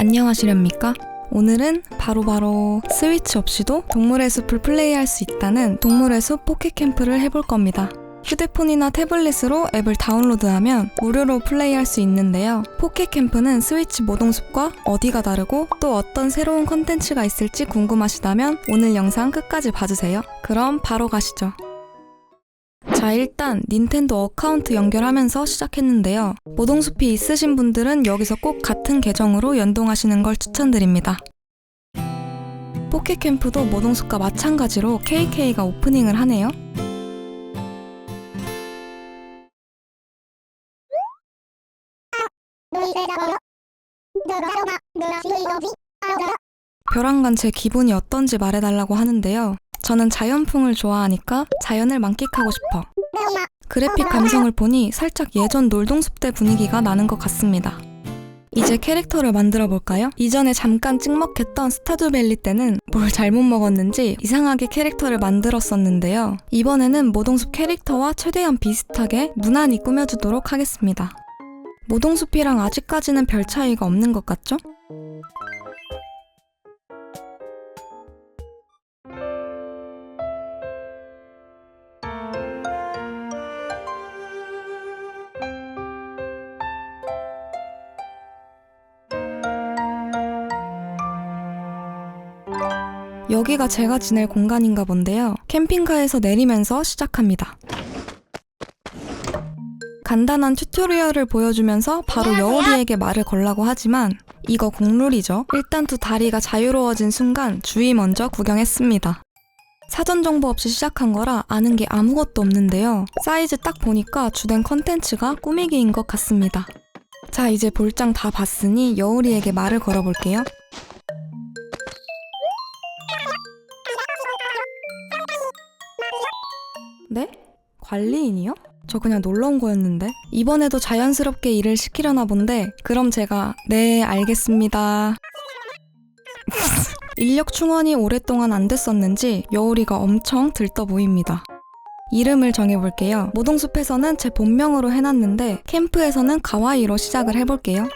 안녕하시렵니까? 오늘은 바로 바로 스위치 없이도 동물의 숲을 플레이할 수 있다는 동물의 숲 포켓 캠프를 해볼 겁니다. 휴대폰이나 태블릿으로 앱을 다운로드하면 무료로 플레이할 수 있는데요. 포켓 캠프는 스위치 모동숲과 어디가 다르고 또 어떤 새로운 컨텐츠가 있을지 궁금하시다면 오늘 영상 끝까지 봐주세요. 그럼 바로 가시죠. 자, 일단 닌텐도 어카운트 연결하면서 시작했는데요. 모동숲이 있으신 분들은 여기서 꼭 같은 계정으로 연동하시는 걸 추천드립니다. 포켓캠프도 모동숲과 마찬가지로 KK가 오프닝을 하네요. 벼랑간 제 기분이 어떤지 말해달라고 하는데요. 저는 자연풍을 좋아하니까 자연을 만끽하고 싶어. 그래픽 감성을 보니 살짝 예전 놀동숲 때 분위기가 나는 것 같습니다. 이제 캐릭터를 만들어 볼까요? 이전에 잠깐 찍먹했던 스타듀밸리 때는 뭘 잘못 먹었는지 이상하게 캐릭터를 만들었었는데요. 이번에는 모동숲 캐릭터와 최대한 비슷하게 무난히 꾸며주도록 하겠습니다. 모동숲이랑 아직까지는 별 차이가 없는 것 같죠? 여기가 제가 지낼 공간인가 본데요. 캠핑카에서 내리면서 시작합니다. 간단한 튜토리얼을 보여주면서 바로 여울이에게 말을 걸라고 하지만 이거 국룰이죠. 일단 두 다리가 자유로워진 순간 주위 먼저 구경했습니다. 사전 정보 없이 시작한 거라 아는 게 아무것도 없는데요. 사이즈 딱 보니까 주된 컨텐츠가 꾸미기인 것 같습니다. 자, 이제 볼장 다 봤으니 여울이에게 말을 걸어볼게요. 관리인이요? 저 그냥 놀러 온 거였는데. 이번에도 자연스럽게 일을 시키려나 본데, 그럼 제가, 네, 알겠습니다. 인력 충원이 오랫동안 안 됐었는지 여울이가 엄청 들떠 보입니다. 이름을 정해볼게요. 모동숲에서는 제 본명으로 해놨는데, 캠프에서는 가와이로 시작을 해볼게요.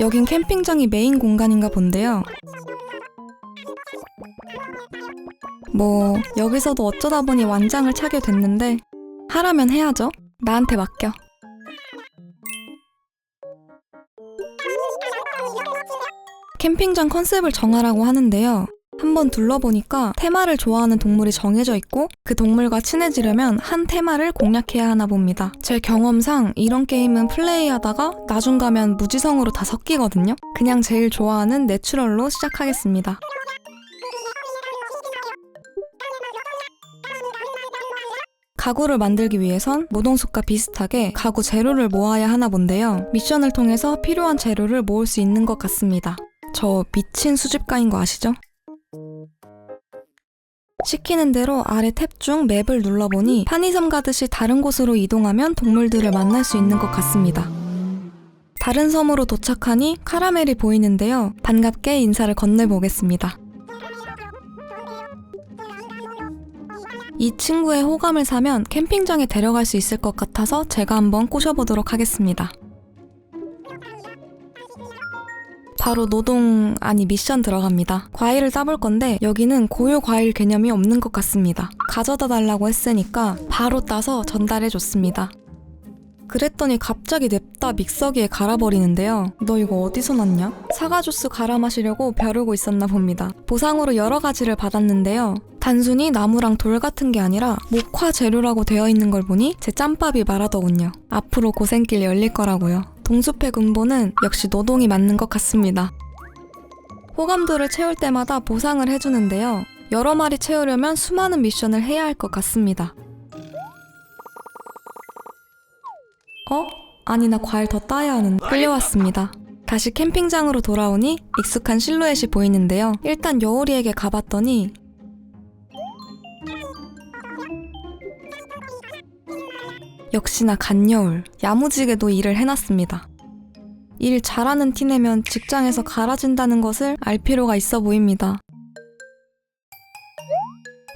여긴 캠핑장이 메인 공간인가 본데요. 뭐 여기서도 어쩌다 보니 완장을 차게 됐는데 하라면 해야죠. 나한테 맡겨. 캠핑장 컨셉을 정하라고 하는데요. 한번 둘러보니까 테마를 좋아하는 동물이 정해져 있고 그 동물과 친해지려면 한 테마를 공략해야 하나 봅니다. 제 경험상 이런 게임은 플레이하다가 나중 가면 무지성으로 다 섞이거든요. 그냥 제일 좋아하는 내추럴로 시작하겠습니다. 가구를 만들기 위해선 모동숲과 비슷하게 가구 재료를 모아야 하나 본데요. 미션을 통해서 필요한 재료를 모을 수 있는 것 같습니다. 저 미친 수집가인 거 아시죠? 시키는 대로 아래 탭 중 맵을 눌러보니 편의점 가듯이 다른 곳으로 이동하면 동물들을 만날 수 있는 것 같습니다. 다른 섬으로 도착하니 카라멜이 보이는데요. 반갑게 인사를 건네보겠습니다. 이 친구의 호감을 사면 캠핑장에 데려갈 수 있을 것 같아서 제가 한번 꼬셔보도록 하겠습니다. 바로 노동, 아니 미션 들어갑니다. 과일을 따볼 건데 여기는 고유 과일 개념이 없는 것 같습니다. 가져다 달라고 했으니까 바로 따서 전달해 줬습니다. 그랬더니 갑자기 냅다 믹서기에 갈아버리는데요. 너 이거 어디서 났냐? 사과 주스 갈아 마시려고 벼르고 있었나 봅니다. 보상으로 여러 가지를 받았는데요. 단순히 나무랑 돌 같은 게 아니라 목화 재료라고 되어 있는 걸 보니 제 짬밥이 말하더군요. 앞으로 고생길 열릴 거라고요. 동숲의 군보는 역시 노동이 맞는 것 같습니다. 호감도를 채울 때마다 보상을 해주는데요. 여러 마리 채우려면 수많은 미션을 해야 할 것 같습니다. 어? 아니 나 과일 더 따야 하는데 끌려왔습니다. 다시 캠핑장으로 돌아오니 익숙한 실루엣이 보이는데요. 일단 여울이에게 가봤더니 역시나 간여울 야무지게도 일을 해놨습니다. 일 잘하는 티 내면 직장에서 갈아진다는 것을 알 필요가 있어 보입니다.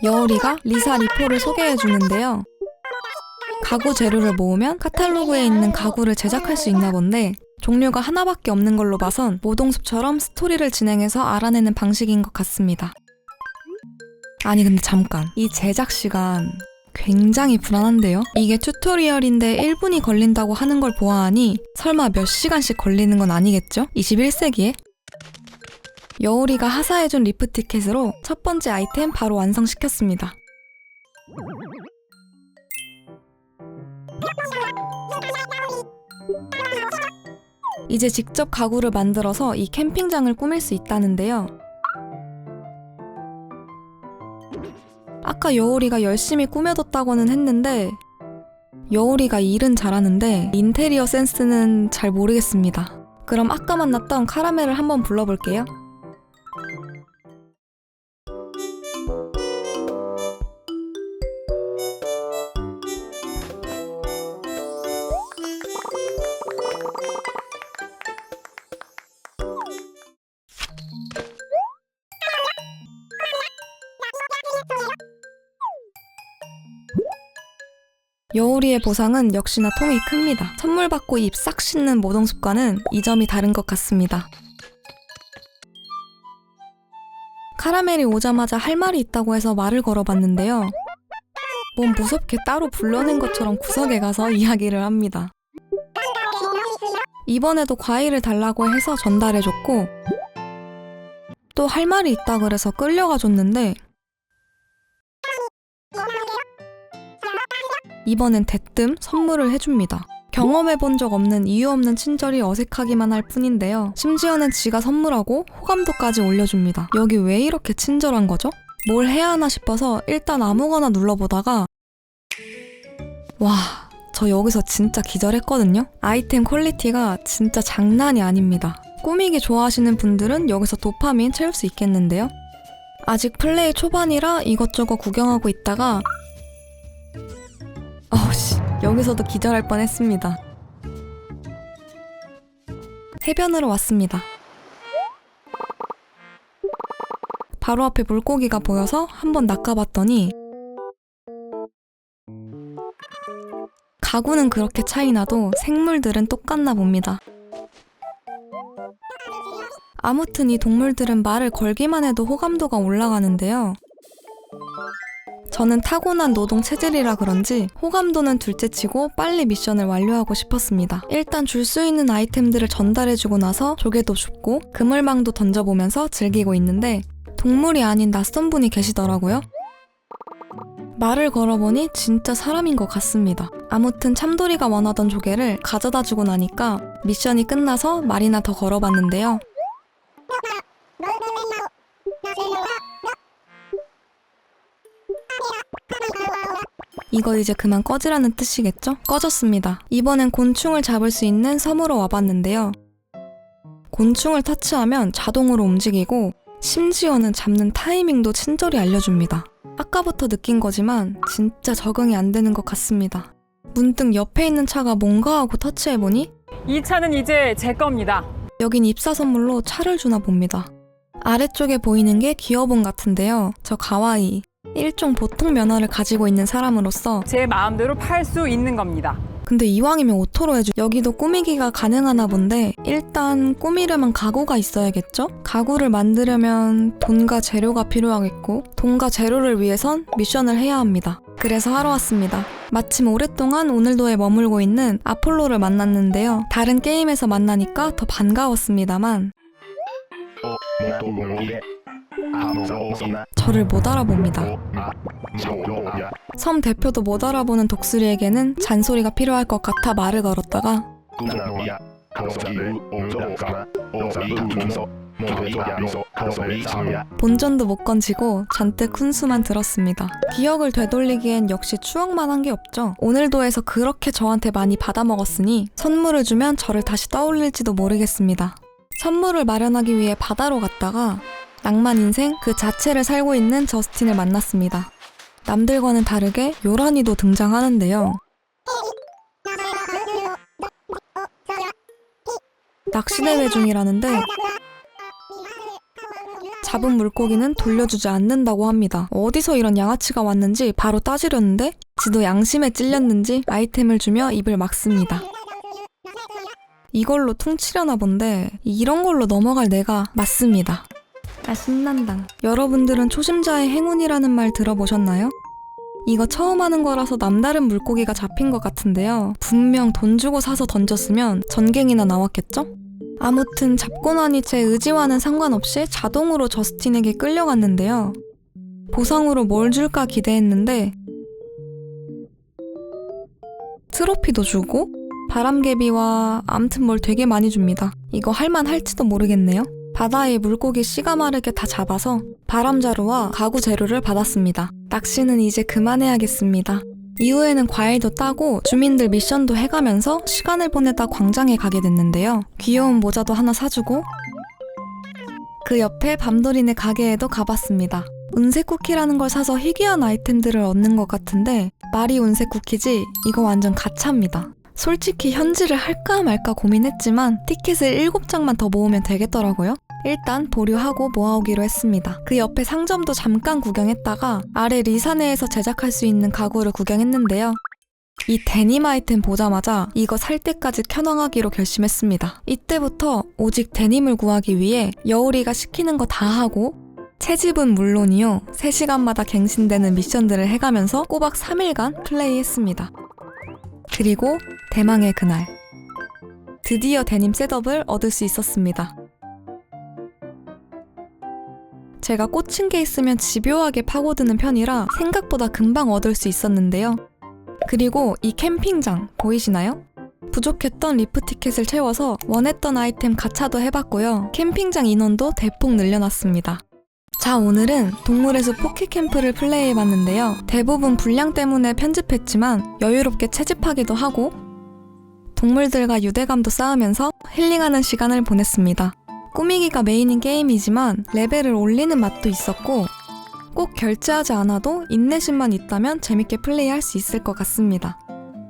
여울이가 리사 리포를 소개해 주는데요. 가구 재료를 모으면 카탈로그에 있는 가구를 제작할 수 있나 본데 종류가 하나밖에 없는 걸로 봐선 모동숲처럼 스토리를 진행해서 알아내는 방식인 것 같습니다. 아니 근데 잠깐 이 제작 시간 굉장히 불안한데요? 이게 튜토리얼인데 1분이 걸린다고 하는 걸 보아하니 설마 몇 시간씩 걸리는 건 아니겠죠? 21세기에? 여울이가 하사해준 리프 티켓으로 첫 번째 아이템 바로 완성시켰습니다. 이제 직접 가구를 만들어서 이 캠핑장을 꾸밀 수 있다는데요. 아까 여울이가 열심히 꾸며뒀다고는 했는데 여울이가 일은 잘하는데 인테리어 센스는 잘 모르겠습니다. 그럼 아까 만났던 카라멜을 한번 불러볼게요. 여울이의 보상은 역시나 통이 큽니다. 선물 받고 입 싹 씻는 모동숲과는 이 점이 다른 것 같습니다. 카라멜이 오자마자 할 말이 있다고 해서 말을 걸어봤는데요. 뭔 무섭게 따로 불러낸 것처럼 구석에 가서 이야기를 합니다. 이번에도 과일을 달라고 해서 전달해줬고 또 할 말이 있다 그래서 끌려가 줬는데 이번엔 대뜸 선물을 해줍니다. 경험해본 적 없는 이유 없는 친절이 어색하기만 할 뿐인데요. 심지어는 지가 선물하고 호감도까지 올려줍니다. 여기 왜 이렇게 친절한 거죠? 뭘 해야 하나 싶어서 일단 아무거나 눌러보다가 와, 저 여기서 진짜 기절했거든요? 아이템 퀄리티가 진짜 장난이 아닙니다. 꾸미기 좋아하시는 분들은 여기서 도파민 채울 수 있겠는데요? 아직 플레이 초반이라 이것저것 구경하고 있다가 어우씨, 여기서도 기절할 뻔 했습니다. 해변으로 왔습니다. 바로 앞에 물고기가 보여서 한번 낚아봤더니 가구는 그렇게 차이나도 생물들은 똑같나 봅니다. 아무튼 이 동물들은 말을 걸기만 해도 호감도가 올라가는데요. 저는 타고난 노동 체질이라 그런지 호감도는 둘째치고 빨리 미션을 완료하고 싶었습니다. 일단 줄 수 있는 아이템들을 전달해주고 나서 조개도 줍고 그물망도 던져보면서 즐기고 있는데 동물이 아닌 낯선 분이 계시더라고요. 말을 걸어보니 진짜 사람인 것 같습니다. 아무튼 참돌이가 원하던 조개를 가져다 주고 나니까 미션이 끝나서 말이나 더 걸어봤는데요. 이거 이제 그만 꺼지라는 뜻이겠죠? 꺼졌습니다. 이번엔 곤충을 잡을 수 있는 섬으로 와봤는데요. 곤충을 터치하면 자동으로 움직이고 심지어는 잡는 타이밍도 친절히 알려줍니다. 아까부터 느낀 거지만 진짜 적응이 안 되는 것 같습니다. 문득 옆에 있는 차가 뭔가 하고 터치해보니 이 차는 이제 제 겁니다. 여긴 입사 선물로 차를 주나 봅니다. 아래쪽에 보이는 게 기어본 같은데요. 저 가와이. 일종 보통 면허를 가지고 있는 사람으로서 제 마음대로 팔 수 있는 겁니다. 근데 이왕이면 오토로 해줘. 여기도 꾸미기가 가능하나 본데 일단 꾸미려면 가구가 있어야겠죠? 가구를 만들려면 돈과 재료가 필요하겠고 돈과 재료를 위해선 미션을 해야 합니다. 그래서 하러 왔습니다. 마침 오랫동안 오늘도에 머물고 있는 아폴로를 만났는데요. 다른 게임에서 만나니까 더 반가웠습니다만 저를 못 알아봅니다. 섬 대표도 못 알아보는 독수리에게는 잔소리가 필요할 것 같아 말을 걸었다가 본전도 못 건지고 잔뜩 훈수만 들었습니다. 기억을 되돌리기엔 역시 추억만 한 게 없죠. 오늘도에서 그렇게 저한테 많이 받아먹었으니 선물을 주면 저를 다시 떠올릴지도 모르겠습니다. 선물을 마련하기 위해 바다로 갔다가 낭만 인생 그 자체를 살고 있는 저스틴을 만났습니다. 남들과는 다르게 요란이도 등장하는데요. 낚시대회 중이라는데 잡은 물고기는 돌려주지 않는다고 합니다. 어디서 이런 양아치가 왔는지 바로 따지려는데 지도 양심에 찔렸는지 아이템을 주며 입을 막습니다. 이걸로 퉁치려나 본데 이런 걸로 넘어갈 내가 맞습니다. 아 신난다. 여러분들은 초심자의 행운이라는 말 들어보셨나요? 이거 처음 하는 거라서 남다른 물고기가 잡힌 것 같은데요. 분명 돈 주고 사서 던졌으면 전갱이나 나왔겠죠? 아무튼 잡고 나니 제 의지와는 상관없이 자동으로 저스틴에게 끌려갔는데요. 보상으로 뭘 줄까 기대했는데 트로피도 주고 바람개비와 암튼 뭘 되게 많이 줍니다. 이거 할만 할지도 모르겠네요. 바다에 물고기 씨가 마르게 다 잡아서 바람자루와 가구 재료를 받았습니다. 낚시는 이제 그만해야겠습니다. 이후에는 과일도 따고 주민들 미션도 해가면서 시간을 보내다 광장에 가게 됐는데요. 귀여운 모자도 하나 사주고 그 옆에 밤도리네 가게에도 가봤습니다. 운세 쿠키라는 걸 사서 희귀한 아이템들을 얻는 것 같은데 말이 운세 쿠키지 이거 완전 가차입니다. 솔직히 현질을 할까 말까 고민했지만 티켓을 7장만 더 모으면 되겠더라고요. 일단 보류하고 모아오기로 했습니다. 그 옆에 상점도 잠깐 구경했다가 아래 리사네에서 제작할 수 있는 가구를 구경했는데요. 이 데님 아이템 보자마자 이거 살 때까지 켜낭하기로 결심했습니다. 이때부터 오직 데님을 구하기 위해 여울이가 시키는 거 다 하고 채집은 물론이요. 3시간마다 갱신되는 미션들을 해가면서 꼬박 3일간 플레이했습니다. 그리고 대망의 그날. 드디어 데님 셋업을 얻을 수 있었습니다. 제가 꽂힌 게 있으면 집요하게 파고드는 편이라 생각보다 금방 얻을 수 있었는데요. 그리고 이 캠핑장 보이시나요? 부족했던 리프 티켓을 채워서 원했던 아이템 가차도 해봤고요. 캠핑장 인원도 대폭 늘려놨습니다. 자, 오늘은 동물의 숲 포켓 캠프를 플레이해봤는데요. 대부분 분량 때문에 편집했지만 여유롭게 채집하기도 하고 동물들과 유대감도 쌓으면서 힐링하는 시간을 보냈습니다. 꾸미기가 메인인 게임이지만 레벨을 올리는 맛도 있었고 꼭 결제하지 않아도 인내심만 있다면 재밌게 플레이할 수 있을 것 같습니다.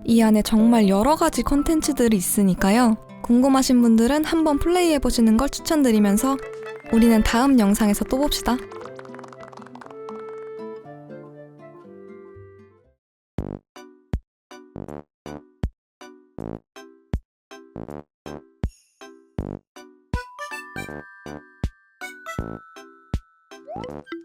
이 안에 정말 여러 가지 컨텐츠들이 있으니까요. 궁금하신 분들은 한번 플레이해보시는 걸 추천드리면서 우리는 다음 영상에서 또 봅시다. Thank you